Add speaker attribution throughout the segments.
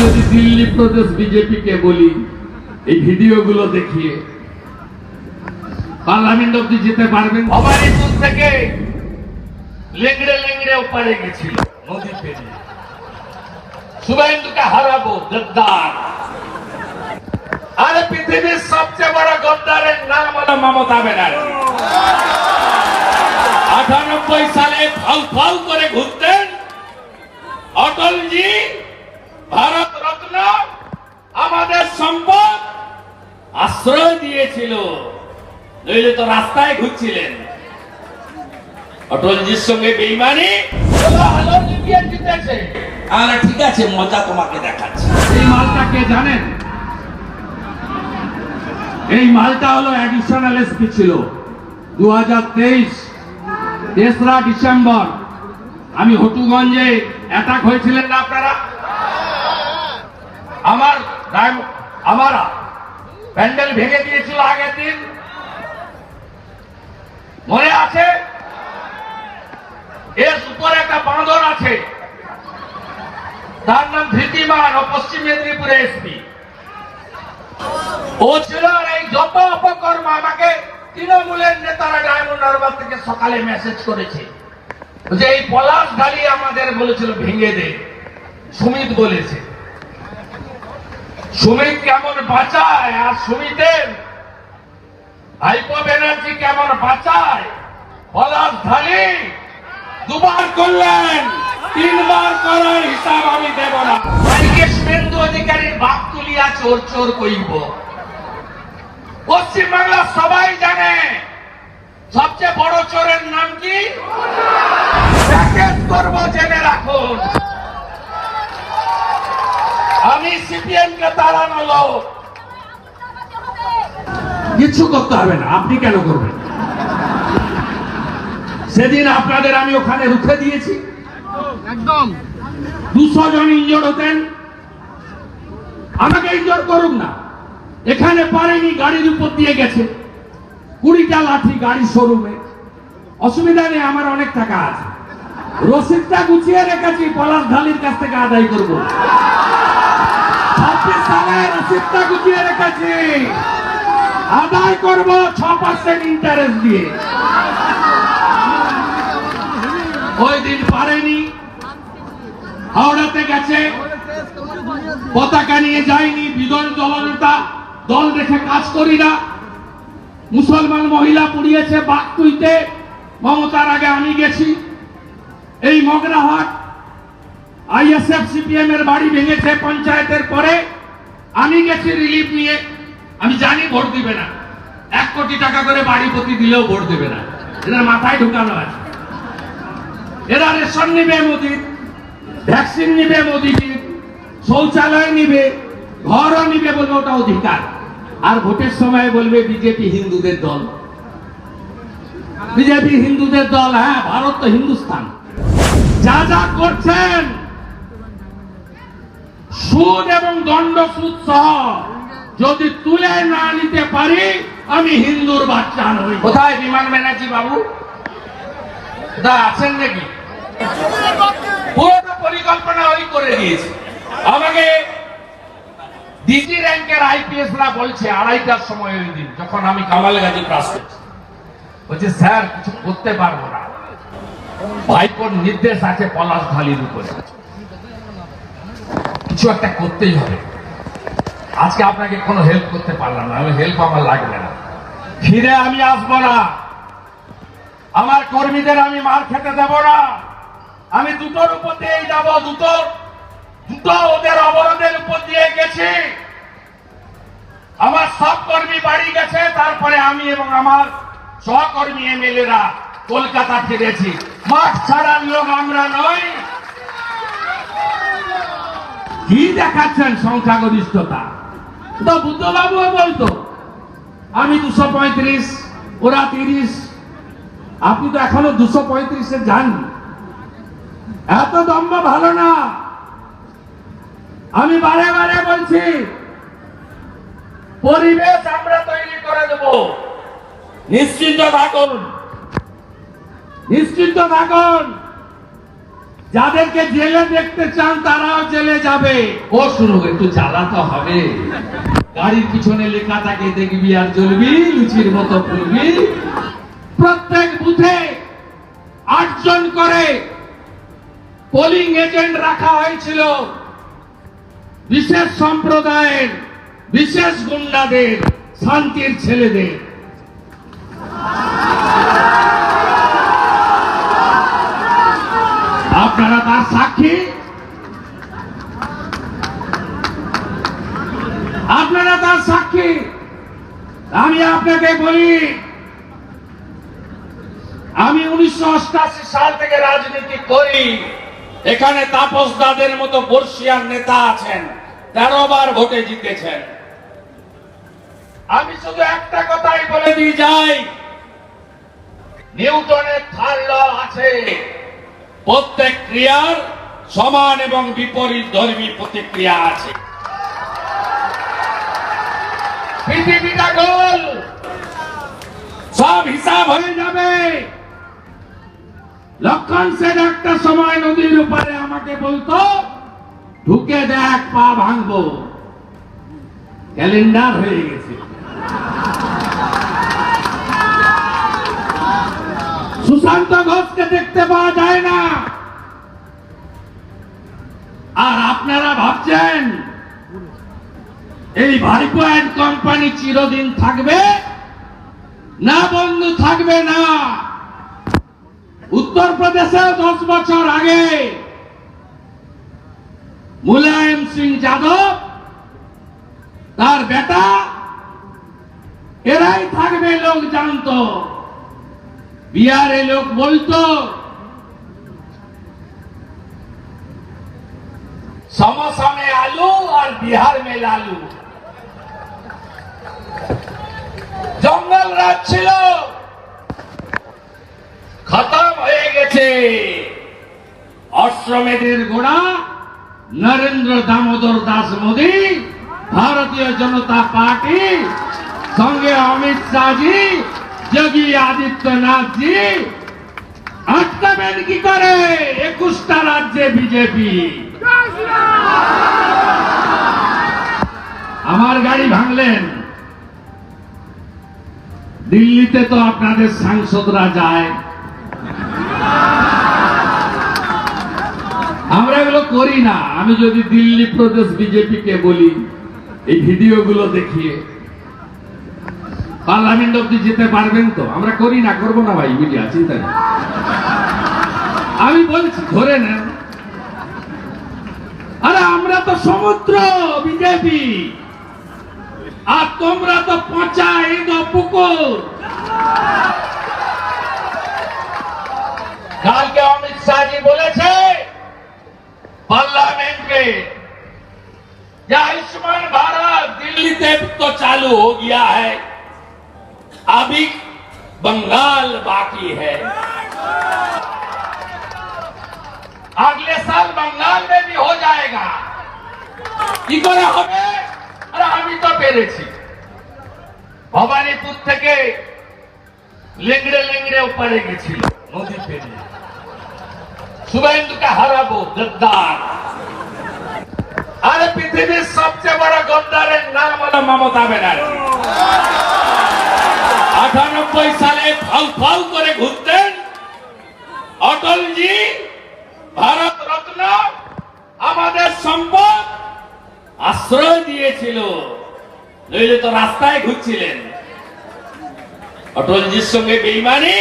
Speaker 1: যদি দিল্লি প্রদেশ বিজেপিকে বলি, এই ভিডিওগুলো দেখিয়ে পার্লামেন্ট অব্দি যেতে পারবেন। ভবানীপুর থেকে লেংড়ে লেংড়ে ওপারে গেছিল নদী পেরিয়ে। শুভেন্দুকে হারাবো আরে পৃথিবীর সবচেয়ে বড় গদ্দারের নাম হলো মমতা ব্যানার্জি। সালে ফাল ফাল করে ঘুরতেন অটলজি ভারত রত্ন আমাদের সম্পদ আশ্রয় দিয়েছিল। নইলে তো রাস্তায় ঘুরছিলেন। অটলজির সঙ্গে বেইমানি? জিতেছে।
Speaker 2: আরে ঠিক আছে মজা তোমাকে দেখাচ্ছি।
Speaker 1: এই মালটা কে জানেন? এই মালটা হলো অ্যাডিশনাল এসপি ছিল। দু হাজার তেইশ তেসরা ডিসেম্বর। আমি হটুগঞ্জে অ্যাটাক হয়েছিলেন না আপনারা? আমার আমার প্যান্ডেল ভেঙে দিয়েছিল আগের দিন। মনে আছে? এর উপরে একটা বাঁধন আছে। তার নাম ধৃতিমান ও পশ্চিম মেদিনীপুরে এসপি ও ছিল এই যত অপকর্ম আমাকে তৃণমূলের নেতারা ডায়মন্ড হারবার থেকে সকালে মেসেজ করেছে। যে এই পলাশ ঢালি আমাদের বলেছিল, ভেঙে দে। সুমিত বলেছে। সুমিত কেমন বাঁচায় আর সুমিতের হাইপো ব্যানার্জি কেমন বাঁচায়? পলাশ ঢালি দুবার করলেন, তিনবার করার হিসাব আমি দেব না। অধিকারীর বাপ তুলিয়া চোর চোর কইব পশ্চিমবাংলা সবাই জানে, সবচেয়ে বড় চোরের নাম কি? করব জেনে রাখুন। আমি সিপিএম কে তাড়ানো লোক। কিছু করতে হবে না আপনি কেন করবেন? সেদিন আপনাদের আমি ওখানে রুখে দিয়েছি।
Speaker 3: একদম।
Speaker 1: দুশো জন ইনজোর হতেন। আমাকে ইনজোর করুক না। এখানে পারেনি গাড়ির উপর দিয়ে গেছে। কুড়িটা লাঠি গাড়ির শোরুমে। অসুবিধা নেই আমার অনেক টাকা আছে। রসিদটা গুছিয়ে রেখেছি পলাশ ঢালির কাছ থেকে আদায় করব। আদায় করব ছ পার্সেন্ট ইন্টারেস্ট দিয়ে। ওই দিন পারেনি। হাওড়াতে গেছে। পতাকা নিয়ে যায়নি বিদল দলনেতা। দল রেখে কাজ করি না। মুসলমান মহিলা পুড়িয়েছে বাঘ তুইতে। মমতার আগে আমি গেছি। এই মগরাহাট আইএসএফ সিপিএম এর বাড়ি ভেঙেছে পঞ্চায়েতের পরে। আমি গেছি রিলিফ নিয়ে। আমি জানি ভোট দিবে না। এক কোটি টাকা করে বাড়ি প্রতি দিলেও ভোট দেবে না। এদের মাথায় ঢুকানো আছে। এরা রেশন নিবে মোদির ভ্যাকসিন নিবে মোদিজির শৌচালয় নিবে, ঘরও নিবে বলবে ওটা অধিকার। আর ভোটের সময় বলবে বিজেপি হিন্দুদের দল। বিজেপি হিন্দুদের দল হ্যাঁ ভারত তো হিন্দুস্তান যা যা করছেন সুদ এবং দণ্ড সুদ সহ যদি তুলে না নিতে পারি, আমি হিন্দুর বাচ্চা নই। কোথায়? বিমান ব্যানার্জি বাবু? দা আছেন নাকি? পুরোটা পরিকল্পনা ওই করে দিয়েছে। আমাকে ডিজি র্যাঙ্কের আইপিএস রা বলছে আড়াইটার সময় ওই দিন, যখন আমি কামাল গাজী ক্লাস করছি। বলছে, স্যার, কিছু করতে পারব না। ভাইপোর নির্দেশ আছে পলাশ ঢালির উপরে। কিছু একটা করতেই হবে। আজকে আপনাকে কোনো হেল্প করতে পারলাম না। আমি হেল্প আমার লাগবে না। ফিরে আমি আসব না। আমার কর্মীদের আমি মার খেতে দেব না। আমি দুটোর উপর দিয়েই যাব, দুটো দুটো ওদের অবরোধের উপর দিয়ে গেছি। আমার সব কর্মী বাড়ি গেছে, তারপরে আমি এবং আমার সহকর্মী এমএলএরা কলকাতা ফিরেছি। মাঠ ছাড়ার লোক আমরা নই। কি দেখাচ্ছেন সংখ্যাগরিষ্ঠতা? তো বুদ্ধবাবুও বলতো, আমি দুশো পঁয়ত্রিশ, ওরা তিরিশ। আপনি তো এখনও দুশো পঁয়ত্রিশে যাননি এত দম্ভ ভালো না। আমি বারে বারে বলছি, পরিবেশ আমরা তৈরি করে দেব। নিশ্চিন্ত থাকুন। নিশ্চিন্ত থাকুন। যাদেরকে জেলে দেখতে চান তারাও জেলে যাবে। ও শুরু একটু জ্বালাতে হবে। গাড়ির পিছনে লেখা থাকে দেখবি আর জ্বলবি লুচির মতো ফুলবি। প্রত্যেক বুথে আটজন করে পোলিং এজেন্ট রাখা হয়েছিল। বিশেষ সম্প্রদায়ের বিশেষ গুন্ডাদের শান্তির ছেলেদের। আপনারা তার সাক্ষী? আপনারা তার সাক্ষী? আমি আপনাকে বলি, আমি উনিশশো সাল থেকে রাজনীতি করি। এখানে তাপস দাদের মতো বর্ষিয়ার নেতা আছেন, তেরো বার ভোটে জিতেছেন। আমি শুধু একটা কথাই বলে দিয়ে যাই। নিউটনের থার্ড ল আছে। প্রত্যেক ক্রিয়ার সমান এবং বিপরীত ধর্মী প্রতিক্রিয়া আছে। সব হিসাব হয়ে যাবে। লক্ষণ সেন একটা সময় নদীর উপরে আমাকে বলতো, ঢুকে দেখ, পা ভাঙবো। ক্যালেন্ডার হয়ে গেছে। সুশান্ত ঘোষকে দেখতে পাওয়া যায় না। আর আপনারা ভাবছেন, এই ভাইপো অ্যান্ড কোম্পানি চিরদিন থাকবে? না বন্ধু, থাকবে না। উত্তরপ্রদেশে দশ বছর আগে মুলায়ম সিং যাদব, তার বেটা, এরাই থাকবে লোক জানতো বিহারে লোক বলতো সমসা में आलू और बिहार में लालू জঙ্গল রাজ ছিল খতম হয়ে গেছে অশ্বমেধের গোড়া নরেন্দ্র দামোদর দাস মোদী ভারতীয় জনতা পার্টি সঙ্গে অমিত শাহজি যোগী আদিত্যনাথ জি আটকাবেন কি করে? একুশটা রাজ্যে বিজেপি। আমার গাড়ি ভাঙলেন। দিল্লিতে তো আপনাদের সাংসদরা যায়। আমরা এগুলো করি না। আমি যদি দিল্লি প্রদেশ বিজেপিকে বলি, এই ভিডিওগুলো দেখিয়ে। পার্লামেন্ট অব্দি যেতে পারবেন তো আমরা করি না করবো না ভাই মিডিয়া চিন্তা নেই আমি বলছি ধরে নেন আরে আমরা তো সমুদ্র বিজেপি আর তোমরা তো পচা এগো পুকুর কালকে অমিত শাহজি বলেছে পার্লামেন্টে যে आयुष्मान भारत दिल्ली से तो चालू हो गया है अभी बंगाल बाकी है अगले साल बंगाल में भी हो जाएगा কি করে হবে আরে আমি তো পেরেছি ভবানীপুর থেকে লেংড়ে লেংড়ে ওপারে গেছিল নদী পেরিয়ে শুভেন্দুকে হারাবো গদ্দার আরে পৃথিবীর সবচেয়ে বড় গদ্দারের নাম হলো মমতা ব্যানার্জি ফাউ করে ঘুরতেন। অটলজি, ভারত রত্ন, আমাদের সম্পদ আশ্রয় দিয়েছিল। নইলে তো রাস্তায় ঘুরছিলেন। অটলজির সঙ্গে বেইমানি।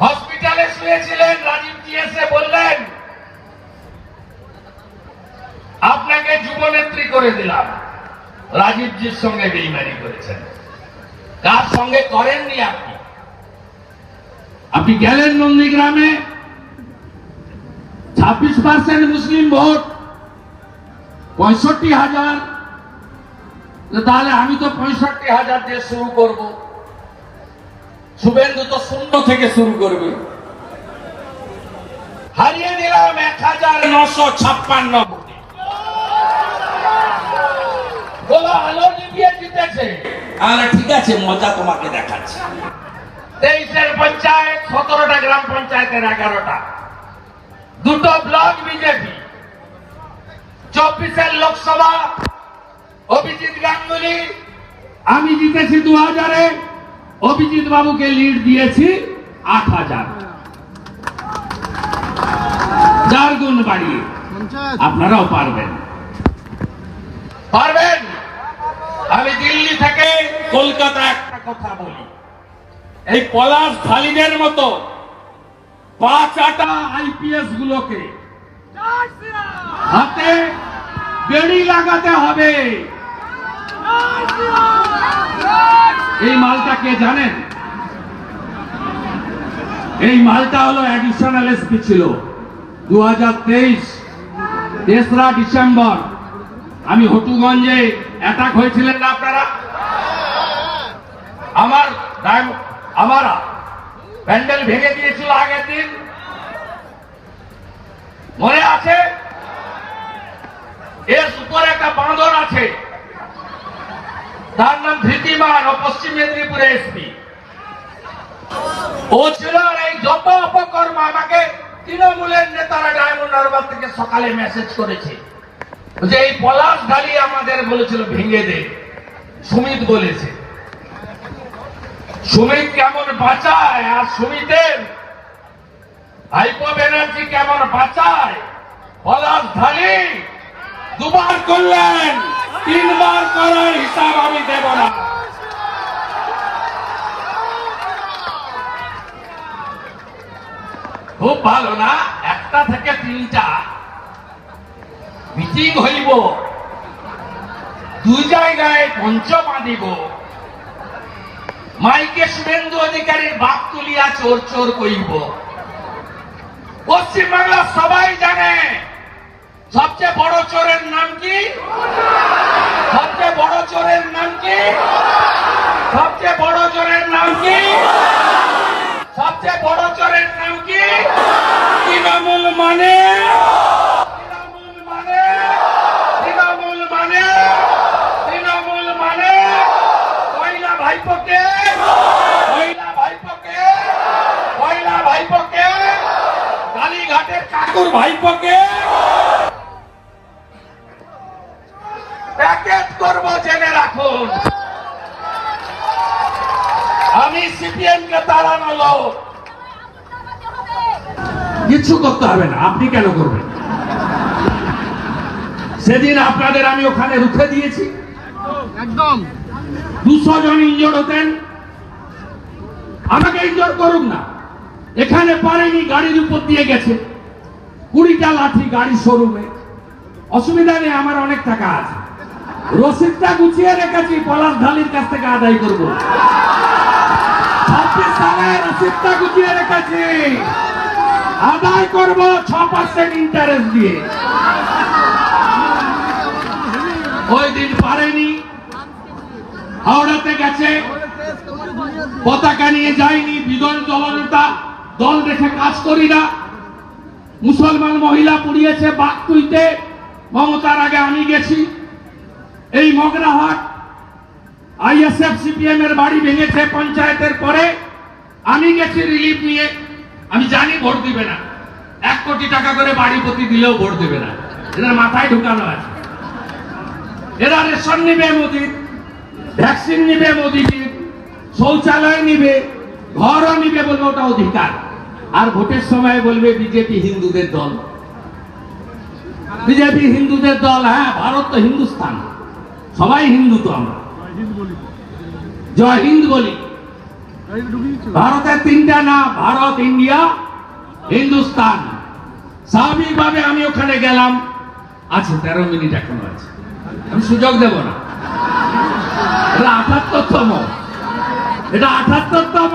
Speaker 1: হসপিটালে শুয়েছিলেন রাজীবজি এসে বললেন, আপনাকে যুবনেত্রী করে দিলাম। রাজীবজির সঙ্গে বেইমানি করেছেন। কার সঙ্গে করেননি আপনি? আপনি গেলেন নন্দীগ্রামে। ছাব্বিশ পার্সেন্ট মুসলিম ভোট। পঁয়ষট্টি হাজার। তাহলে আমি তো পঁয়ষট্টি হাজার দিয়ে শুরু করব। শুভেন্দু তো শূন্য থেকে শুরু করবে। হারিয়ে দিলাম এক হাজার নশো ছাপ্পান্ন ভোটে। আলো নিভিয়ে জিতেছে।
Speaker 2: আর ঠিক আছে, মজা তোমাকে দেখাচ্ছি।
Speaker 1: তেইশের পঞ্চায়েত, সতেরোটা গ্রাম পঞ্চায়েতের এগারোটা। দুটো ব্লক বিজেপি। চব্বিশের লোকসভা, অভিজিৎ গাঙ্গুলি। আমি জিতেছি দু হাজারে, অভিজিৎ বাবুকে লিড দিয়েছি আট হাজার। চার গুণ বাড়িয়ে, আপনারাও পারবেন। পারবেন? আমি দিল্লি থেকে কলকাতা একটা কথা বলি। এই পলাশ খালিদের মতো পাঁচ আটা আইপিএস গুলোকে হাতে বেড়ি লাগাতে হবে। এই মালটা কে জানেন? এই মালটা হলো অ্যাডিশনাল এসপি ছিল। দু হাজার তেইশ, তেসরা ডিসেম্বর। আমি হটুগঞ্জে অ্যাটাক হয়েছিলেন না আপনারা? আমার আমার প্যান্ডেল ভেঙে দিয়েছিল আগের দিন। মনে আছে? এর উপরে একটা বাঁদর আছে। তার নাম ধৃতিমান ও পশ্চিম মেদিনীপুরে এসপি। ও ছিল এই যত অপকর্ম আমাকে তৃণমূলের নেতারা ডায়মন্ড হারবার থেকে সকালে মেসেজ করেছে। যে এই পলাশ ঢালি আমাদের বলেছিল, ভেঙে দে। সুমিত বলেছে। সুমিত কেমন বাঁচায় আর সুমিতের ভাইপো ব্যানার্জি কেমন বাঁচায়? পলাশ ঢালি দুবার করলেন, তিনবার করার হিসাব আমি দেব না। খুব ভালো না? একটা থেকে তিনটা। মিটিং হইব। দুই জায়গায় মঞ্চ বাঁধিব মাইকে শুভেন্দু অধিকারীর বাপ তুলিয়া চোর চোর কইব পশ্চিমবাংলা সবাই জানে, সবচেয়ে বড় চোরের নাম কি? সবচেয়ে বড় চোরের নাম কি? সবচেয়ে বড় চোরের নাম কি? সবচেয়ে বড় চোরের নাম কি? তৃণমূল মানে তৃণমূল মানে তৃণমূল মানে তৃণমূল মানে কয়লা ভাইপোকে কয়লা ভাইপোকে কয়লা ভাইপোকে কাকুর ভাইপোকে। প্যাকেট করব জেনে রাখুন। আমি সিপিএম কে তাড়ানো কিছু করতে হবে না আপনি কেন করবেন? সেদিন আপনাদের আমি ওখানে রুখে দিয়েছি।
Speaker 3: একদম।
Speaker 1: দুশো জন ইনজোর হতেন। আমাকে ইনজোর করুক না। এখানে পারেনি গাড়ির উপর দিয়ে গেছে। কুড়িটা লাঠি গাড়ি শোরুমে। অসুবিধা নেই, আমার অনেক টাকা আছে। রসিদটা গুছিয়ে রেখেছি, পলাশ ঢালির কাছ থেকে আদায় করব। রসিদটা গুছিয়ে রেখেছি। আদায় করব ছ পার্সেন্ট ইন্টারেস্ট দিয়ে। ওই দিন পারেনি। হাওড়াতে গেছে। পতাকা নিয়ে যায়নি বিদয় দলনেতা দল রেখে কাজ করি না। মুসলমান মহিলা পুড়িয়েছে বাঘ তুইতে মমতার আগে আমি গেছি। এই মগরাহাট আইএসএফ সিপিএম এর বাড়ি ভেঙেছে পঞ্চায়েতের পরে। আমি গেছি রিলিফ নিয়ে। আমি জানি ভোট দিবে না। এক কোটি টাকা করে বাড়ি প্রতি দিলেও ভোট দেবে না। এদের মাথায় ঢুকানো আছে। এরা রেশন নিবে মোদির ভ্যাকসিন নিবে মোদিজির শৌচালয় নিবে, ঘরও নিবে বলবে ওটা অধিকার। আর ভোটের সময় বলবে বিজেপি হিন্দুদের দল। বিজেপি হিন্দুদের দল হ্যাঁ ভারত তো হিন্দুস্তান। সবাই হিন্দু তো আমরা। জয় হিন্দ বলি। ভারতের তিনটা না ভারত, ইন্ডিয়া, হিন্দুস্তান। স্বাভাবিকভাবে আমি ওখানে গেলাম। আছে, তেরো মিনিট এখনও আছে। আমি সুযোগ দেব না। এটা আঠাত্তরতম। এটা আঠাত্তরতম।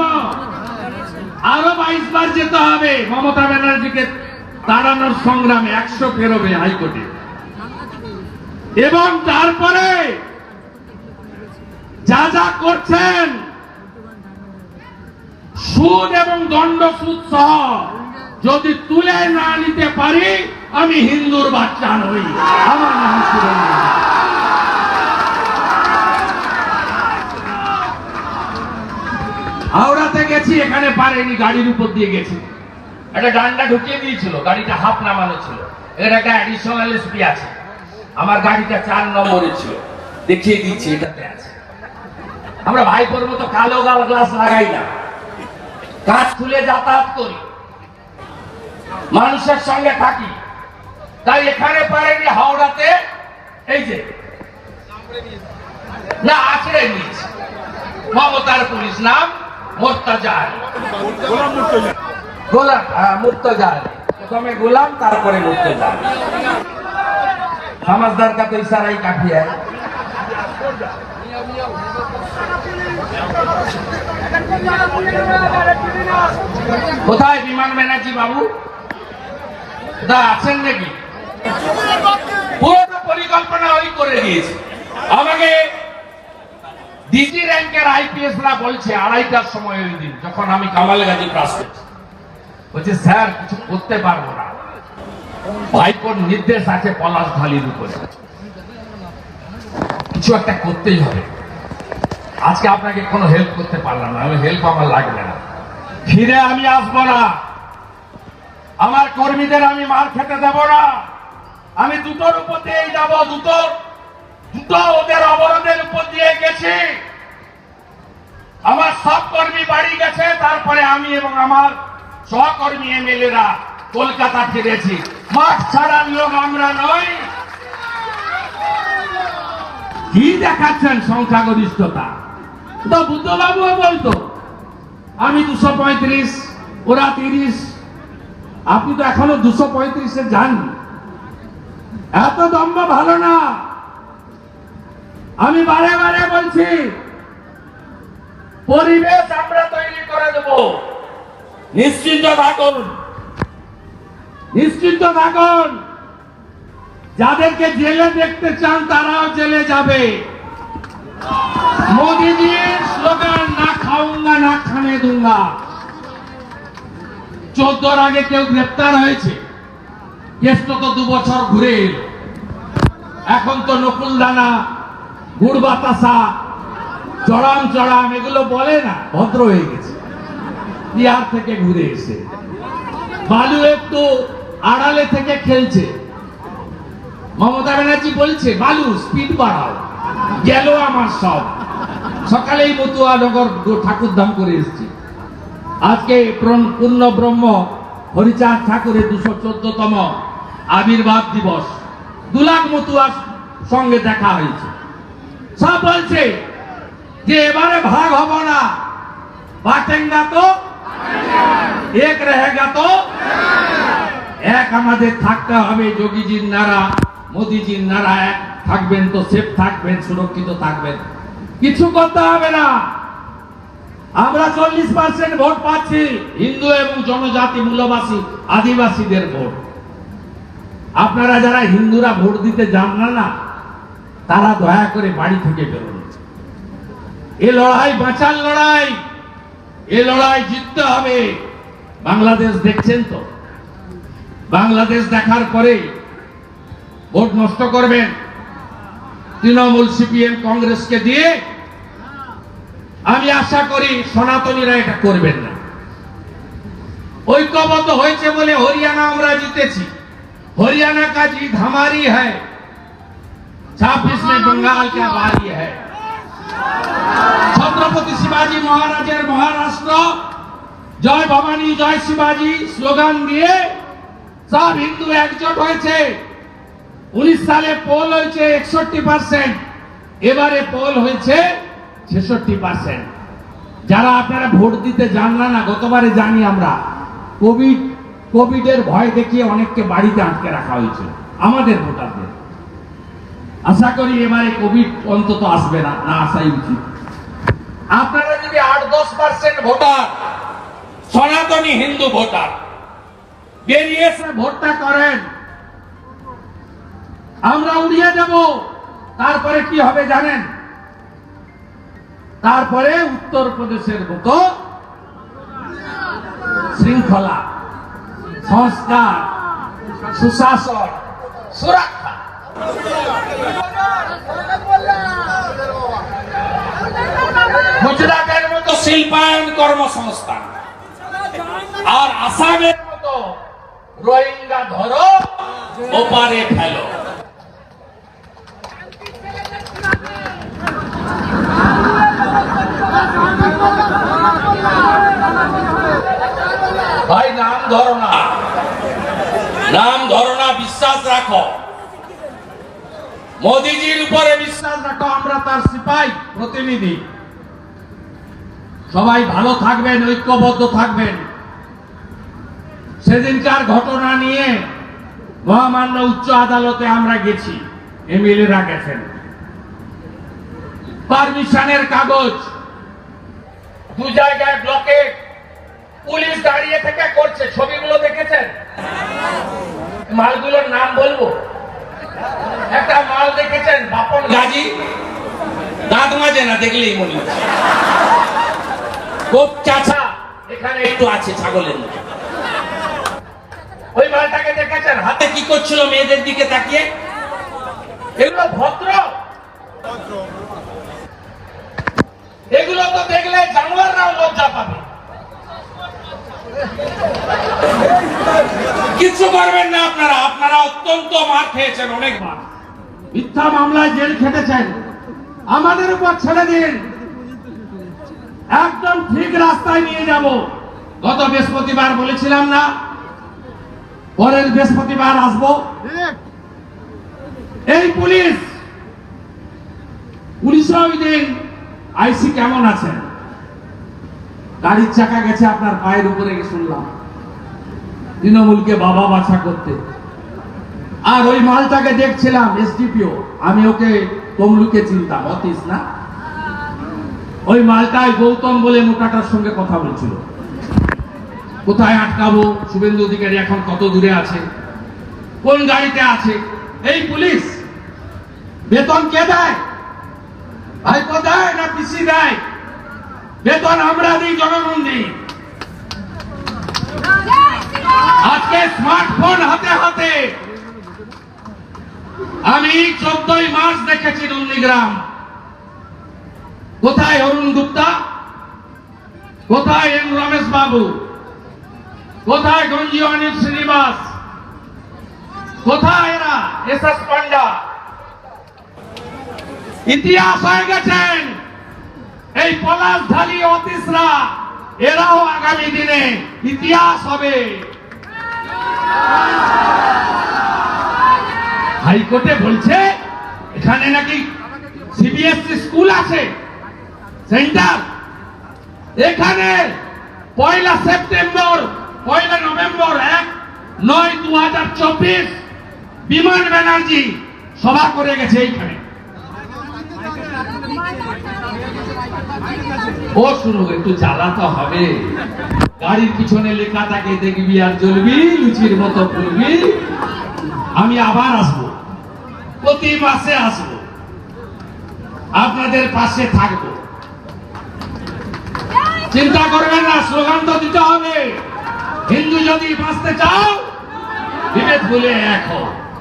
Speaker 1: আরও বাইশ বার যেতে হবে। মমতা ব্যানার্জিকে তাড়ানোর সংগ্রামে একশো পেরোবে হাইকোর্টে। এবং তারপরে যা যা করছেন, সুদ এবং দণ্ড সুদ সহ যদি তুলে না নিতে পারি, আমি হিন্দুর বাচ্চা নই। আমার নাম সুরেন্দ্র। হাওড়া থেকে গেছি, এখানে পারেনি, গাড়ির উপর দিয়ে গেছি। একটা ডান্ডা ঢুকিয়ে দিয়েছিল, গাড়িটা হাফ নামানো ছিল। এর একটা অ্যাডিশনাল এসপি আছে। আমার গাড়িটা চার নম্বরে ছিল। দেখিয়ে দিচ্ছি, এটাতে আছে। আমরা ভাই করব তো কালো গাল গ্লাস লাগাই না। কাজ খুলে যাতায়াত করি। মানুষের সঙ্গে থাকি। তাই এখানে পারেনি, হাওড়াতে এই যে। না আছড়ে নিয়েছে। মমতার পুলিশ নাম। গোলাম হ্যাঁ, গোলাম তারপরে কোথায় বিমান ব্যানার্জি বাবু? দা আছেন নাকি? পুরোটা পরিকল্পনা ওই করে দিয়েছে। আমাকে ডিজি র্যাঙ্কের আইপিএস রা বলছে আড়াইটার সময় ওই দিন, যখন আমি কামাল গাজী ক্লাস করছি। বলছে, স্যার, কিছু করতে পারব না। ভাইপোর নির্দেশ আছে পলাশ ঢালির উপরে। কিছু একটা করতেই হবে। আজকে আপনাকে কোনো হেল্প করতে পারলাম না। আমি হেল্প আমার লাগবে না। ফিরে আমি আসব না। আমার কর্মীদের আমি মার খেতে দেব না। আমি দুটোর উপর দিয়েই যাব দুটো দুটো ওদের অবরোধের উপর দিয়ে গেছি। আমার সব কর্মী বাড়ি গেছে, তারপরে আমি এবং আমার সহকর্মী এমএলএরা কলকাতা ফিরেছি। মাঠ ছাড়ার লোক আমরা নই। কি দেখাচ্ছেন সংখ্যাগরিষ্ঠতা? তো বুদ্ধবাবুও বলতো, আমি দুশো পঁয়ত্রিশ, ওরা তিরিশ। আপনি তো এখনও দুশো পঁয়ত্রিশে যাননি। এত দম্ভ ভালো না। আমি বারে বারে বলছি, পরিবেশ আমরা তৈরি করে দেব। নিশ্চিন্ত থাকুন। নিশ্চিন্ত থাকুন। যাদেরকে জেলে দেখতে চান, তারাও জেলে যাবে। মোদীজির স্লোগান, না খাউঙ্গা না খানে দুঙ্গা। চোদ্দোর আগে কেউ গ্রেপ্তার হয়েছে। কেসটা তো দু বছর ঘুরে এখন তো নকুল দানা গুড় বাতাসা, চড়াম চড়াম, এগুলো বলে না, ভদ্র হয়ে গেছে। বিহার থেকে ঘুরে এসে। বালু একটু আড়ালে থেকে খেলছে। মমতা ব্যানার্জি বলছে, বালু স্পিড বাড়াও। গেল আমার সব। সকালেই মতুয়া নগর ঠাকুর করে এসেছি। আজকে পূর্ণ ব্রহ্ম হরিচাঁদ ঠাকুরের দুশো চোদ্দতম আবির্ভাব দিবস। দু লাখ মতুয়ার সঙ্গে দেখা হয়েছে। সব বলছে যে এবারে ভাগ হব না। বাঁচেঙ্গা তো, এক রেহেগা তো, এক আমাদের থাকতে হবে। যোগীজির নারা, মোদিজির নারা এক। থাকবেন তো সেফ, থাকবেন, সুরক্ষিত থাকবেন। কিছু করতে হবে না। আমরা চল্লিশ পার্সেন্ট ভোট পাচ্ছি, হিন্দু এবং জনজাতি মূল্যবাসী আদিবাসীদের ভোট। আপনারা যারা হিন্দুরা ভোট দিতে যান না না তারা দয়া করে বাড়ি থেকে বেরোন। এ লড়াই, বাঁচার লড়াই, এ লড়াই জিততে হবে। বাংলাদেশ দেখছেন তো? বাংলাদেশ দেখার পরে ভোট নষ্ট করবেন। তৃণমূল সিপিএম কংগ্রেসকে দিয়ে আমি আশা করি সনাতনীরা এটা করবেন না। ঐক্যবদ্ধ হয়েছে বলে হরিয়ানা আমরা জিতেছি। হরিয়ানা কাজী ধামারি হয় ছাব্বিশ में बंगाल का भारी है। छत्रपति शिवाजी জয় ভবানী জয় শিবাজি স্লোগান দিয়ে সব হিন্দু একজোট হয়েছে উনিশ সালে পোল হয়েছে একষট্টি পার্সেন্ট এবারে পোল হয়েছে ছেষট্টি পার্সেন্ট যারা আপনারা ভোট দিতে যান না না গতবারে জানি আমরা কোভিড কোভিডের ভয় দেখিয়ে অনেককে বাড়িতে আটকে রাখা হয়েছে আমাদের ভোটারদের আশা করি এবারে কোভিড অন্তত আসবে না না আসাই উচিত। আপনারা যদি আট দশ পার্সেন্ট ভোটার, সনাতনী হিন্দু ভোটার, বেরিয়ে এসে ভোটটা করেন, আমরা উড়িয়ে দেব। তারপরে কি হবে জানেন? তারপরে উত্তরপ্রদেশের মতো শৃঙ্খলা, সংস্কার, সুশাসন, সুরক্ষা গুজরাটের মতো
Speaker 2: শিল্পায়ন কর্মসংস্থান। আর আসামের মতো রোহিঙ্গা ধরো, ওপারে ফেলো। ভাই, নাম ধরো না। নাম ধরো না, বিশ্বাস রাখো। মোদিজির উপরে বিশ্বাস
Speaker 1: রাখো, আমরা তার সিপাই প্রতিনিধি। সবাই ভালো থাকবেন, ঐক্যবদ্ধ থাকবেন। সেদিনকার ঘটনা নিয়ে মহামান্য উচ্চ আদালতে আমরা গেছি এমএলএরা গেছেন। পারমিশনের কাগজ, দু জায়গায় ব্লকে পুলিশ দাঁড়িয়ে থেকে করছে, ছবিগুলো দেখেছেন? মালগুলোর নাম বলব? একটা মাল দেখেছেন বাপন
Speaker 2: গাজী দাঁত মাজে না দেখলেই মনে হচ্ছে। চাচা
Speaker 1: এখানে
Speaker 2: একটু আছে ছাগলের
Speaker 1: ওই মালটাকে দেখেছেন? হাতে
Speaker 2: কি করছিল মেয়েদের দিকে তাকিয়ে?
Speaker 1: এগুলো ভদ্র। এগুলো তো দেখলে জানোয়াররাও লজ্জা পাবে।
Speaker 2: কিছু করবেন না আপনারা। আপনারা অত্যন্ত মার খেয়েছেন
Speaker 1: মিথ্যা মামলায় জেল খেটেছেন। আমাদের উপর ছেড়ে দিন। একদম ঠিক রাস্তায় নিয়ে যাব। গত বৃহস্পতিবার বলেছিলাম না, পরের বৃহস্পতিবার আসব। এই পুলিশ, পুলিশও ওই দিন আইসি কেমন আছেন? গাড়ির চাকা গেছে আপনার পায়ের উপরে শুনলাম। তৃণমূলকে বাবা বাছা করতে। আর ওই মালটাকে দেখছিলাম, এসডিপিও। আমি ওকে তমলুকে চিনতাম, অতীশ না? ওই মালটাই গৌতম বলে মোটাটার সঙ্গে কথা বলছিল। কোথায় আটকাবো? শুভেন্দু অধিকারী এখন কত দূরে আছে? কোন গাড়িতে আছে? এই পুলিশ! বেতন কে দেয়? ভাই কোথায় না পিসি দেয়? বেতন আমরা দিই, জনগণ দিই। আজকে স্মার্টফোন হাতে হাতে। আমি চোদ্দই মার্চ দেখেছি নন্দীগ্রাম। কোথায় অরুণ গুপ্তা? কোথায় এম রমেশ বাবু? কোথায় গঞ্জি অনিল শ্রীনিবাস? কোথায় এরা? S S Panda. ইতিহাস হয়ে গেছেন। এই পলাশ ঢালি অতিসরা এরাও আগামী দিনে ইতিহাস হবে। হাইকোর্টে বলছে, এখানে নাকি সিবিএসসি স্কুল আছে, সেন্টার। এখানে পয়লা সেপ্টেম্বর, পয়লা নভেম্বর এক নয় দু হাজার চব্বিশ বিমান ব্যানার্জি সভা করে গেছে এইখানে। ও শুনো একটু জ্বালাতে হবে। গাড়ির পিছনে লেখা থাকে, দেখবি আর লুচির মতো আমি আবার আসব। প্রতি মাসে আসব। আপনাদের পাশে থাকব। চিন্তা করবেন না, স্লোগান তো দিতে হবে। হিন্দু যদি বাঁচতে চাও বিভেদ ভুলে এক